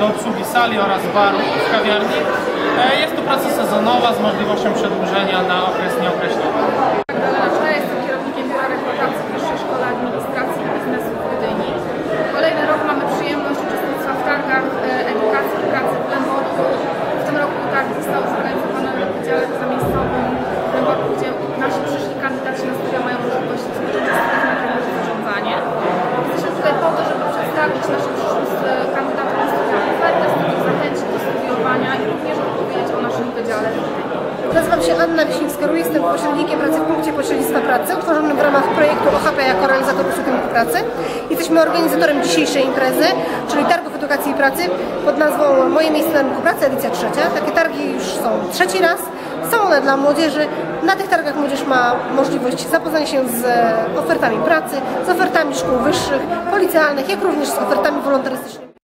do obsługi sali oraz baru w kawiarni. E, Jest to praca sezonowa z możliwością przedłużenia na okres nieokreślony. Magdalena jestem kierownikiem Biura Rekrutacji Wyższej Szkoły Administracji i Biznesu w Gdyni. Kolejny rok mamy przyjemność uczestnictwa w targach e, edukacji i pracy w Lęborku. W tym roku targ został zorganizowany w Wydziale Zamiejscowym w Lęborku, gdzie nasi przyszli kandydaci na studia mają możliwość rozpoczęcia studiów na zarządzanie. Jesteśmy tutaj po to, żeby przedstawić naszym przyszłym e, kandydatom na studia ofertę, z których zachęcić do studiowania i również opowiedzieć o naszym wydziale w Gdyni. Nazywam się Anna Wiśniewska-Ruj, jestem pośrednikiem pracy w punkcie pośrednictwa pracy, utworzonym w ramach projektu OHP jako realizator usług rynku pracy. Jesteśmy organizatorem dzisiejszej imprezy, czyli targów edukacji i pracy pod nazwą Moje miejsce na rynku pracy, edycja trzecia. Takie targi już są trzeci raz. Są one dla młodzieży. Na tych targach młodzież ma możliwość zapoznania się z ofertami pracy, z ofertami szkół wyższych, policjalnych, jak również z ofertami wolontarystycznymi.